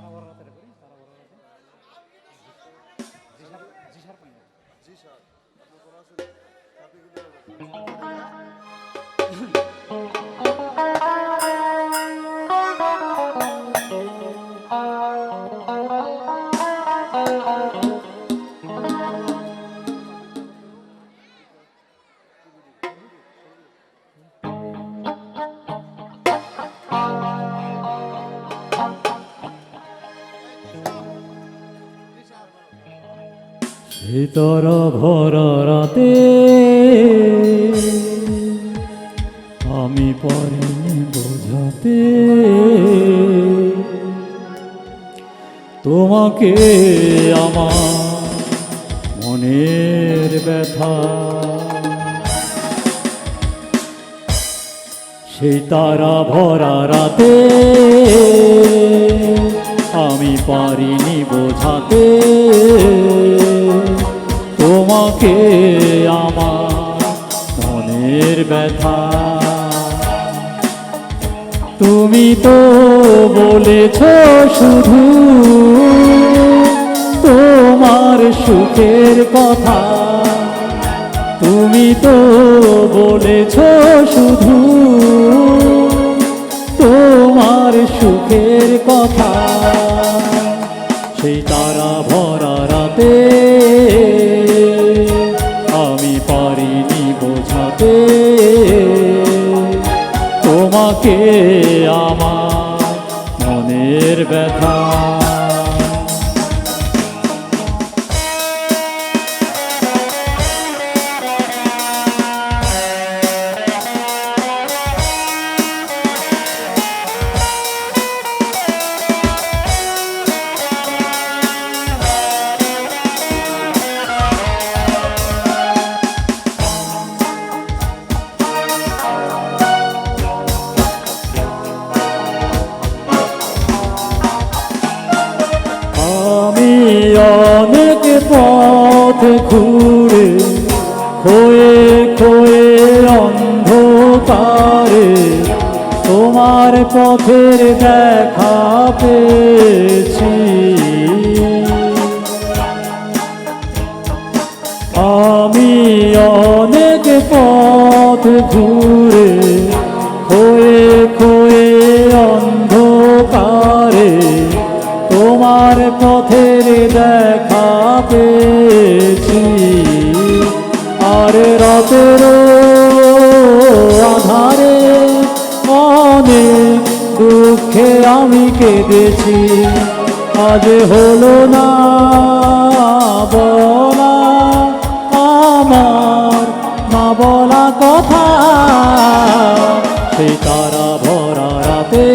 তারা বড় রাতের করি, তারা বড় রাতে জি স্যার পাই। জি স্যার আপনার কোনো নেই। আপনি কি বলবেন? শীতর ভর রাতে আমি পারিনি বোঝাতে তোমাকে আমার মনের ব্যথা। সেই তারা ভরা রাতে আমি পারিনি বোঝাতে। তোমাকে আমার মনের ব্যথা। তুমি তো বলেছ শুধু তোমার সুখের কথা। তুমি তো বলেছ শুধু মনের ব্যথা পথ ঘুরে, খোয়ে খোয়ে অন্ধকারে, তোমার পথের দেখা পেয়েছি। আমি অনেক পথ ঘুরে, খোয়ে খোয়ে অন্ধকারে, তোমার পথের দেখা পেয়েছি আর রাতের আধারে অনেক দুঃখে আমি কেঁদেছি। আজ হলো না, বলা আমার, না বলা কথা। সেই তারা ভরা রাতে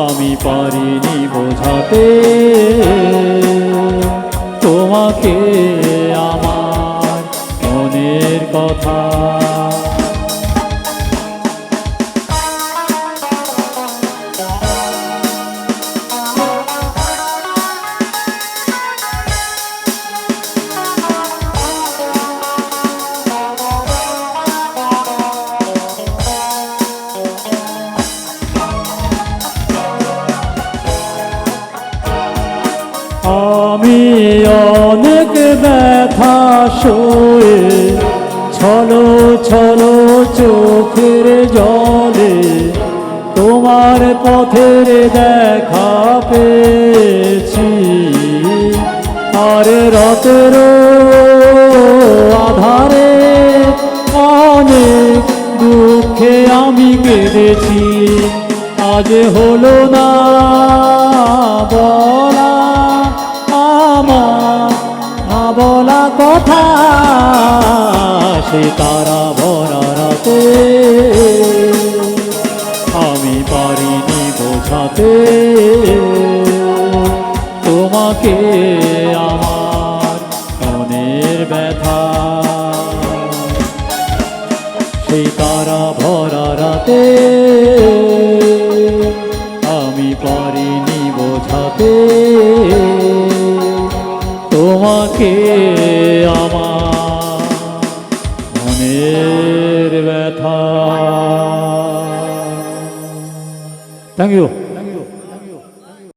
আমি পারিনি বোঝাতে। তোমাকে আমার মনের কথা। আমি অনেক ব্যথা সয়ে ছলো ছলো চোখের জলে তোমার পথের দেখা পেয়েছি। আর রাতের আধারে অনেক দুঃখে আমি কেঁদেছি। আজ হলো না, বলা আমার বলা কথা, সে তারা ভরা রাতে আমি পারিনি বোঝাতে, তোমাকে আমার মনের ব্যথা। সেই তারা ভরা রাতে মনের ব্যথা। Thank you